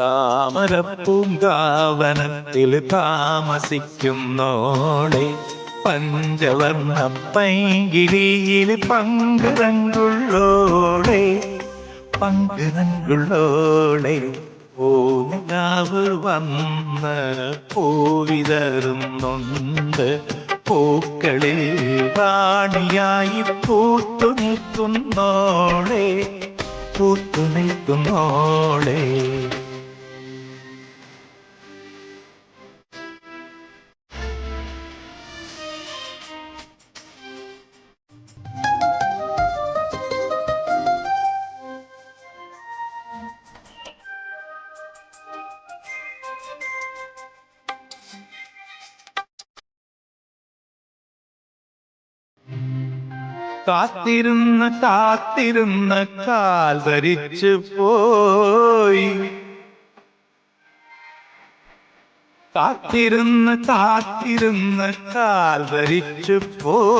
താമരപ്പൂങ്കാവനത്തിൽ താമസിക്കുന്നോടെ പഞ്ചവർണ പൈകിരിയിൽ പങ്കുറങ്കുള്ളോളെ പങ്കുറങ്കുള്ളോളെ ഓലാവ് വന്ന് പൂവിതറുന്നുണ്ട്. പൂക്കളിൽ വാണിയായി പൂത്തു നിൽക്കുന്നോളെ പൂത്തു നിൽക്കുന്നോളെ കാത്തിരുന്ന് കാത്തിരുന്ന് കാൽ ധരിച്ചു പോയി. കാത്തിരുന്ന് കാത്തിരുന്ന് കാൽ ധരിച്ചു പോയി